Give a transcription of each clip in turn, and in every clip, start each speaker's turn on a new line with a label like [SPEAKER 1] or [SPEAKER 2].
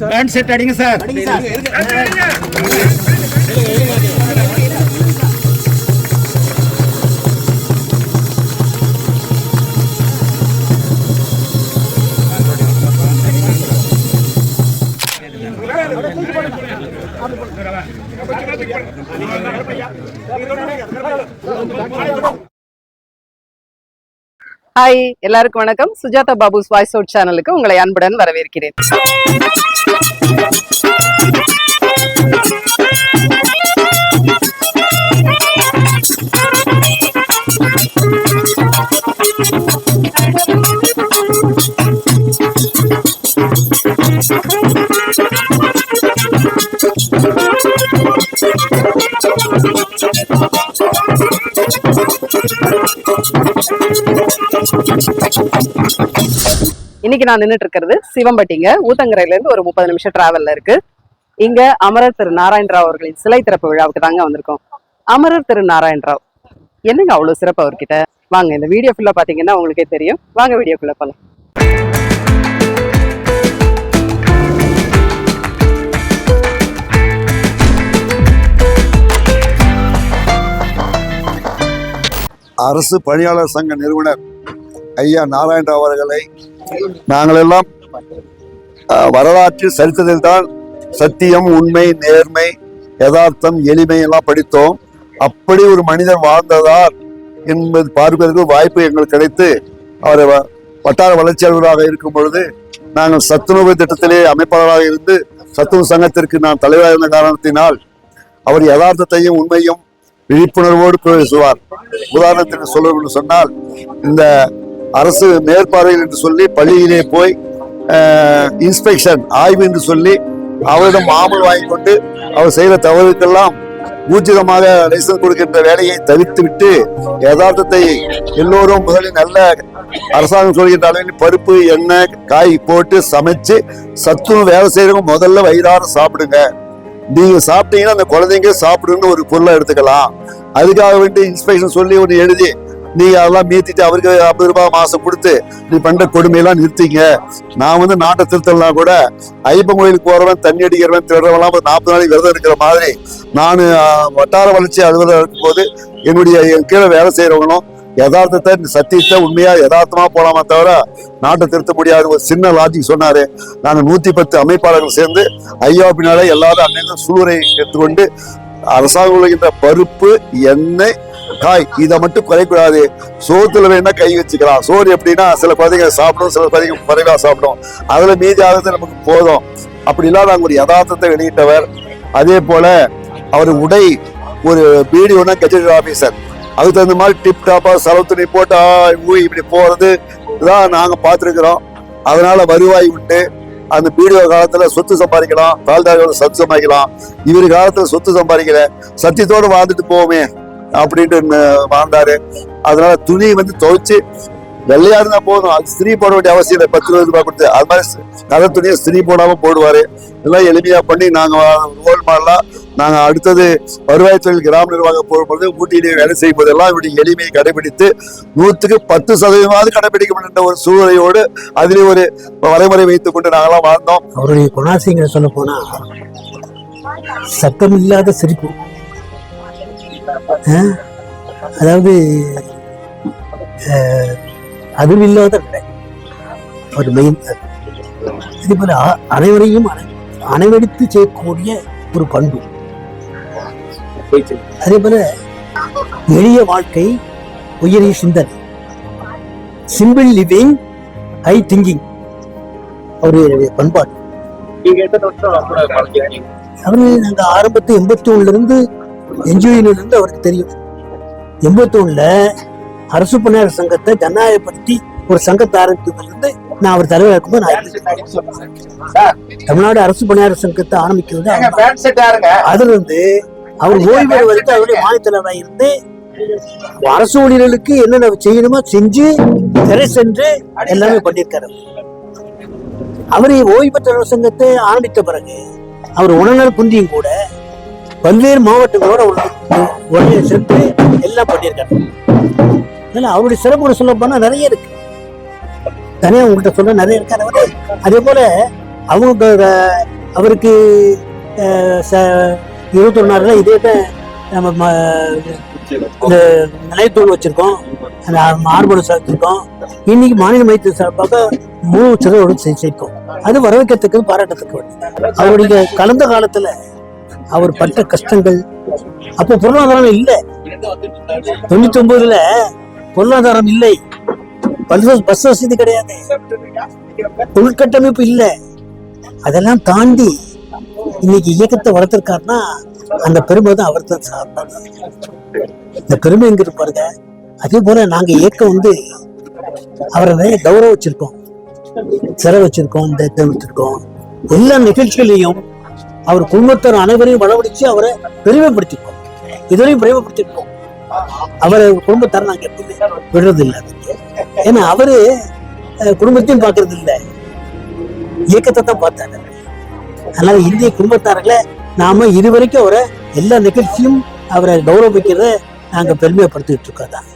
[SPEAKER 1] Pant set அடிங்க sir.
[SPEAKER 2] Hi எல்லாருக்கும் வணக்கம். சுஜாதா பாபுஸ் வாய்ஸ் அவுட் சேனலுக்கு உங்களை அன்புடன் வரவேற்கிறேன். இன்னைக்கு நான் நின்னுட்டு இருக்கிறது சிவம்பட்டிங்க. ஊத்தங்கரையில இருந்து ஒரு முப்பது நிமிஷம் டிராவல்ல இருக்கு. இங்க அமரர் திரு நாராயண ராவ் அவர்களின் சிலை திறப்பு விழாவுக்கு தாங்க வந்திருக்கோம். அமரர் திரு நாராயண ராவ் என்னங்க அவ்வளவு சிறப்பு அவர்கிட்ட? வாங்க இந்த வீடியோ ஃபுல்லா பாத்தீங்கன்னா உங்களுக்கே தெரியும். வாங்க வீடியோக்குள்ள போலாம்.
[SPEAKER 3] அரசு பணியாளர் சங்க நிறுவனர் ஐயா நாராயணராவ் அவர்களை நாங்கள் எல்லாம் அஹ், வரலாற்று சரித்திரத்தில் தான் சத்தியம் உண்மை நேர்மை யதார்த்தம் எளிமை எல்லாம் படித்தோம். அப்படி ஒரு மனிதர் வாழ்ந்ததார் என்பது பார்ப்பதற்கு வாய்ப்பு எங்களுக்கு கிடைத்து அவர் வ- வட்டார வளர்ச்சி இருக்கும் பொழுது நாங்கள் சத்துணவு திட்டத்திலே அமைப்பாளராக இருந்து சத்துணவு சங்கத்திற்கு நான் தலைவராக இருந்த காரணத்தினால் அவர் யதார்த்தத்தையும் உண்மையும் விழிப்புணர்வோடு பேசுவார். உதாரணத்துக்கு சொல்லுவோம்னு சொன்னால் இந்த அரசு மேற்பார்வையில் என்று சொல்லி பள்ளியிலே போய் இன்ஸ்பெக்ஷன் ஆய்வு என்று சொல்லி அவரிடம் மாமூல் வாங்கி கொண்டு அவர் செய்த தவறுக்கெல்லாம் ஊர்ஜிதமாக லைசன்ஸ் கொடுக்கின்ற வேலையை தவிர்த்து விட்டு யதார்த்தத்தை எல்லோரும் முதலில் நல்ல அரசாங்கம் சொல்கின்ற அளவில் பருப்பு எண்ணெய் காய் போட்டு சமைச்சு சத்துணவு வேலை செய்யறவங்க முதல்ல வயிறார சாப்பிடுங்க. நீங்க சாப்பிட்டீங்கன்னா அந்த குழந்தைங்க சாப்பிடுன்னு ஒரு பொருளை எடுத்துக்கலாம். அதுக்காக வேண்டி இன்ஸ்பெக்ஷன் சொல்லி ஒன்று எழுதி நீங்க அதெல்லாம் மீத்திட்டு அவருக்கு ஐம்பது ரூபாய் மாசம் கொடுத்து நீ பண்ற கொடுமையெல்லாம் நிறுத்திங்க. நான் வந்து நாட்டை திருத்தலாம் கூட ஐப்பன் கோயிலுக்கு போறவன் தண்ணி அடிக்கிறவன் திருடுறவன்லாம் ஒரு நாற்பது நாளைக்கு விரதம் இருக்கிற மாதிரி நான் வட்டார வளர்ச்சி அலுவலர் இருக்கும்போது என்னுடைய என் கீழே வேலை செய்யறவங்களும் யதார்த்தத்தை சத்தியத்தை உண்மையா யதார்த்தமா போலாமே தவிர நாட்டை திருத்த முடியாது ஒரு சின்ன லாஜிக் சொன்னாரு. நாங்கள் நூத்தி பத்து அமைப்பாளர்கள் சேர்ந்து ஐயா பின்னால எல்லாரும் அன்னைக்கு சூழலை எடுத்துக்கொண்டு அரசாங்கம் உழைக்கின்ற பருப்பு எண்ணெய் காய் இதை மட்டும் குறைக்கூடாது. சோத்துல வேணா கை வச்சுக்கலாம். சோறு எப்படின்னா சில குழந்தைங்க சாப்பிடும் சில குழந்தைங்க குறைவா சாப்பிடும். அதுல மீதி ஆகிறது நமக்கு போதும். அப்படிலாம் நாங்கள் ஒரு யதார்த்தத்தை வெளியிட்டவர். அதே போல அவர் உடை ஒரு பிடிஓனா கஜெட் ஆபீசர் அதுக்கு தகுந்த மாதிரி டிப் டாப்பா செலவு துணி போட்டா ஊய் இப்படி போறது தான் நாங்க பார்த்துருக்குறோம். அதனால வருவாய் உண்டு. அந்த பீடியோ காலத்துல சொத்து சம்பாதிக்கலாம் தாழ்தாரியோட சொத்து சம்பாதிக்கலாம். இவர் காலத்துல சொத்து சம்பாதிக்கல சத்தியத்தோடு வாழ்ந்துட்டு போவோமே அப்படின்ட்டு வாழ்ந்தாரு. அதனால துணி வந்து துவைச்சு வெள்ளையா இருந்தா போதும். அது ஸ்திரீ போட வேண்டிய அவசியம் இல்லை. பத்து இருபது ரூபாய் கொடுத்து. அது மாதிரி நல்ல துணியை ஸ்திரீ போடாம போடுவாரு. இதெல்லாம் எளிமையா பண்ணி நாங்க ரோல் மாடலாம் நாங்க அடுத்தது வருவாய்த்துறை கிராம நிர்வாகம் போகும்போது ஊட்டியிலே வேலை செய்யும் போதெல்லாம் இப்படி எளிமையை கடைபிடித்து நூற்றுக்கு பத்து சதவீதமாவது கடைபிடிக்கப்பட்ட ஒரு சூழ்நிலையோடு அதிலே ஒரு வரைமுறை வைத்துக் கொண்டு நாங்களாம் வாழ்ந்தோம்.
[SPEAKER 4] அவருடைய குணாசிங்களை சொல்ல போனா சத்தம் இல்லாத சிரிப்பு. அஹ், அதாவது அஹ், அதிர்வில்லாத ஒரு மெயின் அதே. போல அ- அனைவரையும் அனைவரித்து செய்யக்கூடிய ஒரு பண்பு. அதே போல எளிய வாழ்க்கை உயரிய சிந்தனை. சிம்பிள் லிவிங் ஹை திங்கிங் அவருடைய பண்பாடு. அவரு நாங்க ஆரம்பத்து எண்பத்தி ஒண்ணுல இருந்து என்ஜிஓல இருந்து அவருக்கு தெரியும். எண்பத்தி ஒண்ணுல அரசு பணியாளர் சங்கத்தை ஜனநாயகப்படுத்தி ஒரு சங்கத்தை ஆரம்பித்ததுல இருந்து நான் அவர் தலைவர் இருக்கும்போது நான். தமிழ்நாடு அரசு பணியாளர் சங்கத்தை ஆரம்பிக்கிறது அதுல இருந்து அவர் ஓய்வு வரைக்கும் அவருடைய மாநில தலைவராக இருந்து அரசு ஊழியர்களுக்கு என்னென்ன செய்யணுமோ செஞ்சு சிறை சென்று எல்லாமே பண்ணியிருக்காரு. அவர் ஓய்வு பெற்ற சங்கத்தை ஆரம்பித்த பிறகு அவர் உணர்நல குந்தியும் கூட பல்வேறு மாவட்டங்களோட உடனே- சென்று எல்லாம் பண்ணியிருக்காரு. அதனால அவருடைய சிறப்பு சொல்ல போனா நிறைய இருக்கு. தனியா உங்கள்கிட்ட சொல்ல நிறைய இருக்காரு அவரு அதே போல அவங்க அவருக்கு இருபத்தொன்னாறுல இதே தான் நம்ம ம- இந்த நிலையத்தூள் வச்சிருக்கோம். அந்த மார்போடு வச்சிருக்கோம் இன்னைக்கு மாநில மையத்தின் சார்பாக மூணு சிறவோடு செய்திருக்கோம் அது வரவேற்கத்தக்கது பாராட்டத்தக்க அவருடைய கலந்த காலத்துல அவர் பட்ட கஷ்டங்கள் அப்போ பொருளாதாரம் இல்லை. தொண்ணூத்தி ஒன்பதுல பொருளாதாரம் இல்லை. பஸ் வசதி கிடையாது. உள்கட்டமைப்பு இல்லை. அதெல்லாம் தாண்டி இன்னைக்கு இயக்கத்தை வளர்த்திருக்காருன்னா அந்த பெருமை தான் அவர் தான் சார். இந்த பெருமை எங்க பாருங்க அதே போல நாங்க இயக்கம் வந்து அவரை நிறைய கௌரவ வச்சிருக்கோம் சிறை வச்சிருக்கோம் இந்த வச்சிருக்கோம் எல்லா நிகழ்ச்சிகளையும் அவர் குடும்பத்தார் அனைவரையும் வளவடிச்சு அவரை பெருமைப்படுத்திருக்கோம். இதுவரையும் பெருமைப்படுத்திருக்கோம். அவரை குடும்பத்தார் நாங்க எப்பவுமே விடுறது இல்லை ஏன்னா அவரு குடும்பத்தையும் பாக்குறது இல்லை இயக்கத்தை தான் பார்த்தாரு. அதனால இந்திய குடும்பத்தார்களை நாம இதுவரைக்கும் அவரை எல்லா நிகழ்ச்சியும் அவரை கௌரவிக்கிறத நாங்க பெருமைப்படுத்திட்டு இருக்கோம் தான்.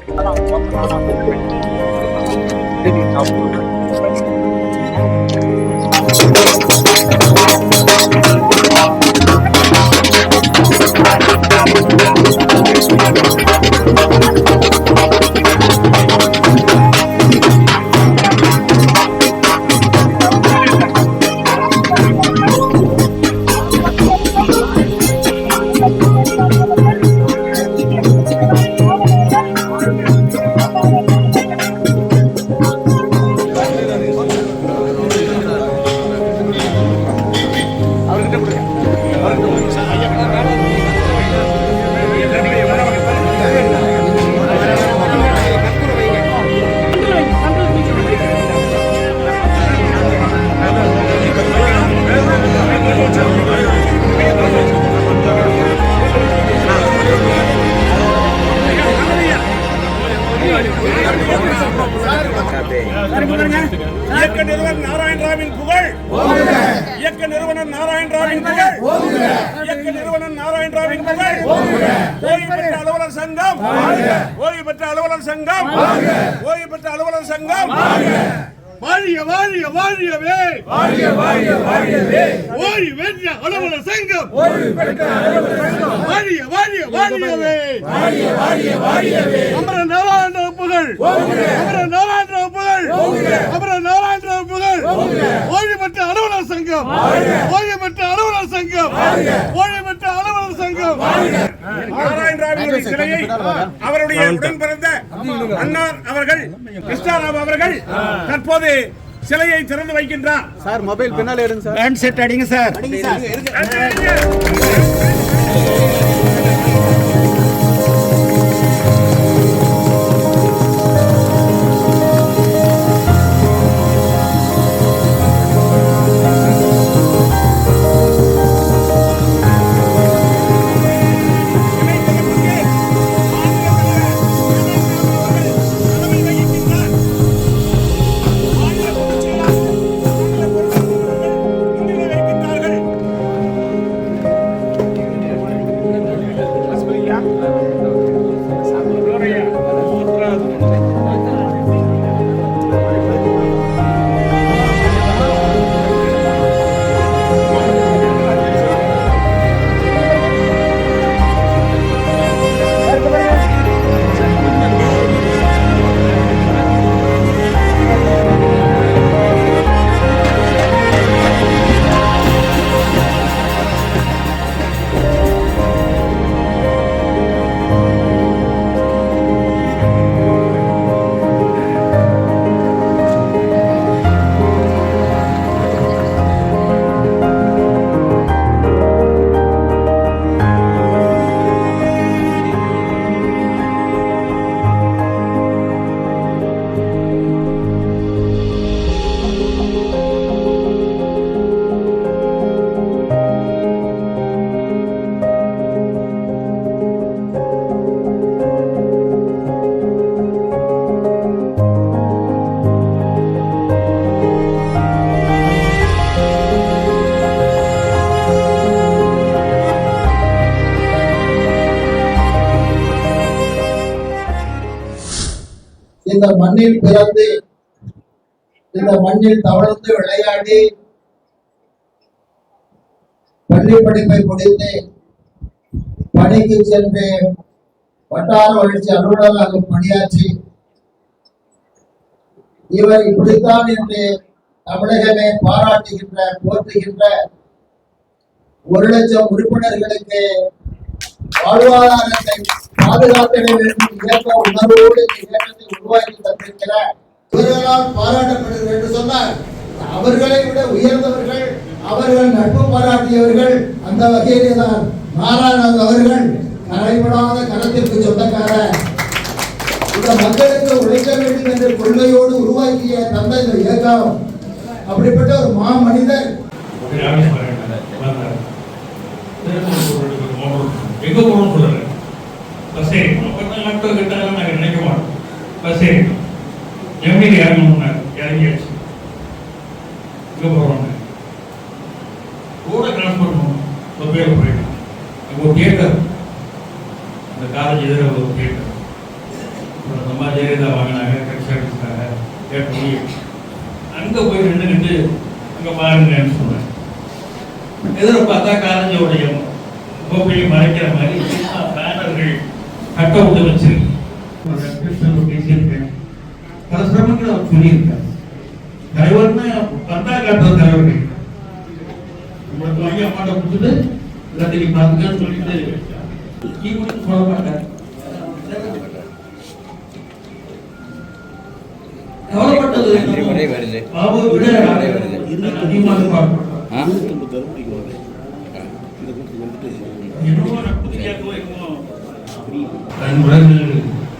[SPEAKER 1] ஓய்வு பெற்ற அலுவலர் சங்கம். வாழிய வாழிய வாழியவே வாழிய வாழிய வாழியவே அமர நாராயண புகழ் அமர நாராயண புகழ் அமர நாராயண புகழ் ஓய்வு பெற்ற அலுவலர் சங்கம். ஓய்வு பெற்ற அலுவலர் சங்கம். ஓய்வு பெற்ற அலுவலர் சங்கம். நாராயணராவினுடைய சிலையை அவருடைய உடன் பிறந்த அன்னார் அவர்கள் கிருஷ்ணாராவ் அவர்கள் தற்போது சிலையை திறந்து வைக்கின்றார்.
[SPEAKER 5] சார் மொபைல் பின்னால எடுங்க சார்.
[SPEAKER 1] பேண்ட் செட் அடிங்க சார். Gracias.
[SPEAKER 6] இந்த மண்ணில் பிறந்து இந்த மண்ணில் தவழ்ந்து விளையாடி பள்ளி படிப்பை முடித்து பணிக்கு சென்று வட்டார வளர்ச்சி அலுவலராக பணியாற்றி இவர் இப்படித்தான் என்று தமிழகமே பாராட்டுகின்ற போற்றுகின்ற ஒரு லட்சம் உறுப்பினர்களுக்கு வாழ்வாதாரத்தை பாதுகாத்திட வேண்டும் இயக்க உணர்வோடு இந்த உருவாக்கி தந்திருக்கிற இவர்களால் பாராட்டப்படுகிறது என்று சொன்னார் அவர்களை விட உயர்ந்தவர்கள் அவர்கள் நட்பு பாராட்டியவர்கள் அந்த வகையிலே தான் நாராயணன் அவர்கள் கரைபடாத கரத்திற்கு சொந்தக்காரர். இந்த மக்களுக்கு உழைக்க வேண்டும் என்ற கொள்கையோடு உருவாக்கிய தந்தை இந்த இயக்கம். அப்படிப்பட்ட ஒரு மா மனிதர்
[SPEAKER 5] எங்க போகணும் சொல்லுங்க பஸ் ஏறிக்கணும் லேப்டாப் கிட்டாலும் நாங்கள் நினைக்க மாட்டோம். பஸ் ஏறிக்கணும் எப்படி இறங்கியாச்சு. எங்க போகிறோம் ரோட கிராஸ் பண்ணணும் ஒரு பேர் அங்கே ஒரு தியேட்டர் அந்த காலேஜ் எதிர ஒரு தியேட்டர் அப்புறம் நம்ம ஜெயலலிதா வாங்கினாங்க. கட்சி தியேட்டர் அங்கே போய் நின்றுக்கிட்டு அங்கே பாருங்கன்னு சொன்னேன். எதிர பார்த்தா காலேஜோடைய கோப்பையை மறைக்கிற மாதிரி. பேனர்கள். பேசியிருக்கேன் பல சிரமங்கள் அவர் சொல்லியிருக்கார். தலைவர்னா வந்தா காட்டுற தலைவர்கள் உங்களுக்கு வாங்கி அம்மாட்ட கொடுத்துட்டு எல்லாத்தையும் பார்த்துக்கன்னு சொல்லிட்டு கீ கொடுத்து சொல்ல மாட்டார். கவலைப்பட்டது பாபு விட அதிகமாக பார்க்கப்பட்டார் என்னவோ நான் புதுமையாகவோ என்னமோ தன் பிறகு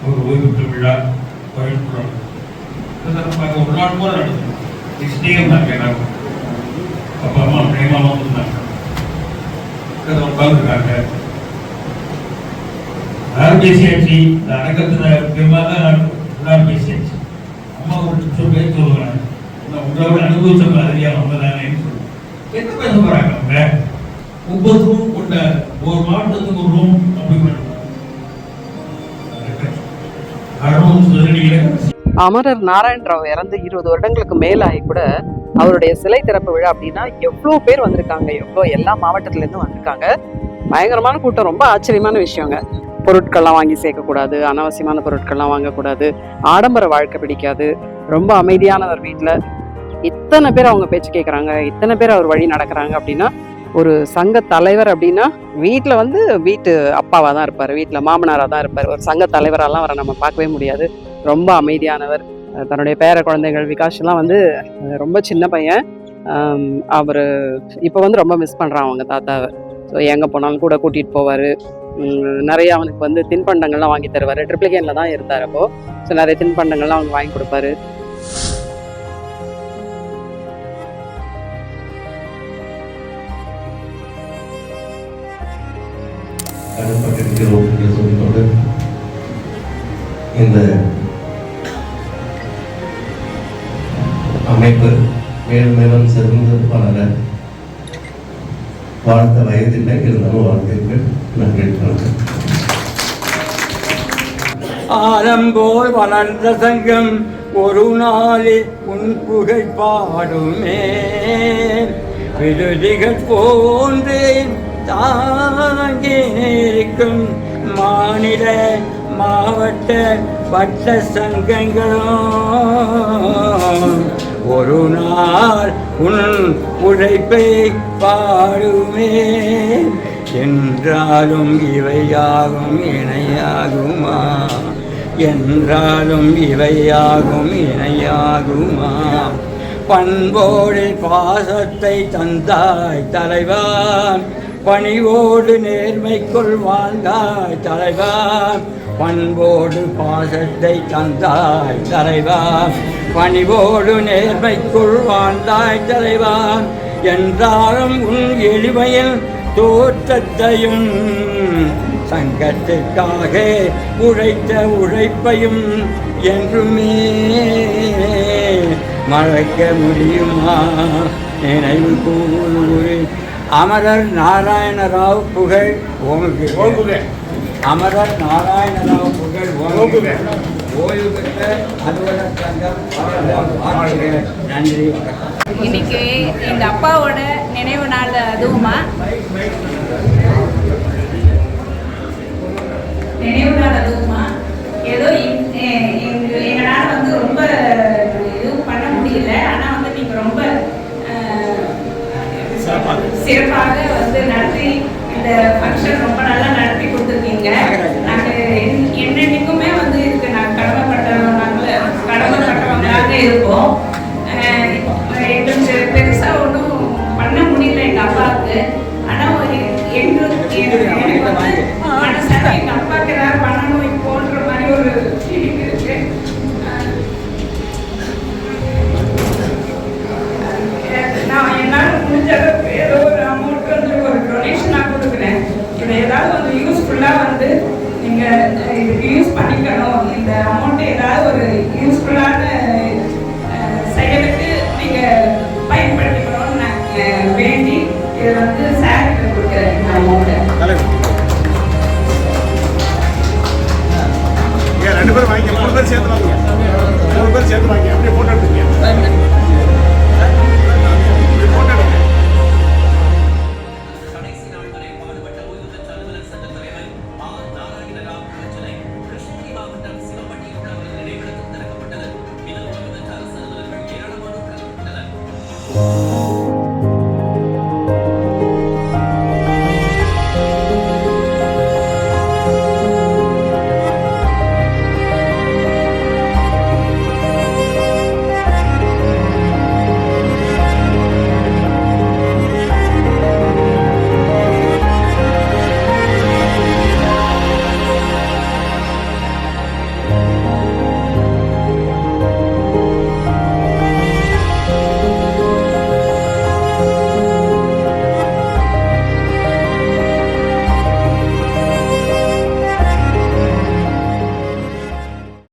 [SPEAKER 5] ஒரு ஓய்வு விழா கோயம்புத்தூர் பார்க்க ஒரு நாள் போல நடந்தது. நெக்ஸ்ட் டே இருந்தாங்க எல்லாரும் அப்பா அம்மா பிரேமா வந்தாங்க உட்காந்துருக்காங்க எல்லாரும் பேசியாச்சு? இந்த அடக்கத்தில் முக்கியமாக தான் எல்லாரும் பேசியாச்சு? அம்மா ஒரு லட்சம் பேர் சொல்லுவாங்க உங்களோட அனுபவிச்ச மாதிரியா அவங்க தானேன்னு சொல்லி. என்ன பேச போறாங்க அவங்க? ஒவ்வொரு ரூம் கொண்ட ஒரு மாவட்டத்துக்கு ஒரு ரூம் அப்படி அறுநூறு
[SPEAKER 2] அமரர் நாராயண் ராவ் இறந்து இருபது வருடங்களுக்கு மேலாகி கூட அவருடைய சிலை திறப்பு விழா அப்படின்னா எவ்வளோ பேர் வந்திருக்காங்க எவ்வளோ எல்லா மாவட்டத்துலேருந்து வந்திருக்காங்க. பயங்கரமான கூட்டம் ரொம்ப ஆச்சரியமான விஷயங்க. பொருட்கள்லாம் வாங்கி சேர்க்கக்கூடாது அனாவசியமான பொருட்கள்லாம் வாங்கக்கூடாது ஆடம்பர வாழ்க்கை பிடிக்காது ரொம்ப அமைதியானவர் வீட்டில். இத்தனை பேர் அவங்க பேச்சு கேட்குறாங்க இத்தனை பேர் அவர் வழி நடக்கிறாங்க அப்படின்னா ஒரு சங்க தலைவர் அப்படின்னா வீட்டில் வந்து வீட்டு அப்பாவாக தான் இருப்பார் வீட்டில் மாமனாராக தான் இருப்பார். ஒரு சங்க தலைவரெல்லாம் அவரை நம்ம பார்க்கவே முடியாது. ரொம்ப அமைதியானவர். தன்னுடைய பேர குழந்தைகள் விகாஷ்லாம் வந்து ரொம்ப சின்ன பையன். அவர் இப்போ வந்து ரொம்ப மிஸ் பண்ணுறான் அவங்க தாத்தாவை. ஸோ எங்கே போனாலும் கூட கூட்டிகிட்டு போவார். நிறைய அவனுக்கு வந்து தின்பண்டங்கள்லாம் வாங்கி தருவார். ட்ரிப்ளிகேனில் தான் இருந்தார் அப்போது ஸோ நிறைய தின்பண்டங்கள்லாம் அவங்க வாங்கி கொடுப்பாரு.
[SPEAKER 7] கடன்பட்டிருக்கிறோம் என்று சொல்லிக்கொண்டு இந்த அமைப்பு மேலும் மேலும் சிறந்து வளர வாழ்த்த வயதில்லை. இருந்தாலும் வாழ்த்துக்கள் நன்றி வணக்கம்
[SPEAKER 8] ஆலம்போல் வளர்ந்த சங்கம் ஒரு நாளில் உன் புகை பாடுமே. விடுதிகள் போன்று தாங்கி இருக்கும் மாநில மாவட்ட வட்ட சங்கங்களும். ஒரு நாள் உன் உழைப்பை பாடுமே. என்றாலும் இவையாகும் இணையாகுமா? என்றாலும் இவையாகும் இணையாகுமா? பண்போடு பாசத்தை தந்தாய் தலைவான் பணிவோடு நேர்மைக்குள் வாழ்ந்தாய் தலைவா. பண்போடு பாசத்தை தந்தாய் தலைவா. பணிவோடு நேர்மைக்குள் வாழ்ந்தாய் தலைவா. என்றாலும் உன் எளிமையில் தோற்றத்தையும் சங்கத்திற்காக உழைத்த உழைப்பையும் என்றுமே மறக்க முடியுமா? நினைவு கூறு. அமரர் நாராயண ராவ் புகழ் ஓங்குக.
[SPEAKER 1] ஓங்குக.
[SPEAKER 8] அமரர் நாராயண ராவ் புகழ் ஓங்குக. ஓய்வு பெற்ற அலுவலர் சங்கம். நன்றி வணக்கம்.
[SPEAKER 9] இன்னைக்கு எங்க அப்பாவோட நினைவு நாள் அதுவுமா? நினைவு நாள் அதுவுமா? ஏதோ எங்களால வந்து ரொம்ப இது பண்ண முடியல. ஆனா வந்து நீங்க ரொம்ப அஹ், சிறப்பாக வந்து நடத்தி இந்த ஃபங்க்ஷன் ரொம்ப நல்லா நடத்தி கொடுத்துருக்கீங்க. நாங்க என்- என்னென்னைக்குமே வந்து இதுக்கு நாங்கள் கடமைப்பட்டவங்க கடமைப்பட்டவங்களாக இருப்போம். எங்களுக்கு பெருசா ஒன்றும் பண்ண முடியல எங்க அப்பாவுக்கு. ஆனா ஒரு எங்களுக்கு எனக்கு வந்து அப்பாவுக்கு ஏதாவது பண்ணணும் இப்போன்ற மாதிரி ஒரு ஃபீலிங் நான் என்னால் முடிஞ்ச இதை ஏதாவது வந்து யூஸ்ஃபுல்லாக வந்து நீங்கள் இதுக்கு யூஸ் பண்ணிக்கணும். இந்த அமௌண்ட்டை ஏதாவது ஒரு யூஸ்ஃபுல்லான செயலுக்கு நீங்கள் பயன்படுத்திக்கணும்னு நான் வேண்டி இதை வந்து சார் கொடுக்குறேன் இந்த அமௌண்ட்டை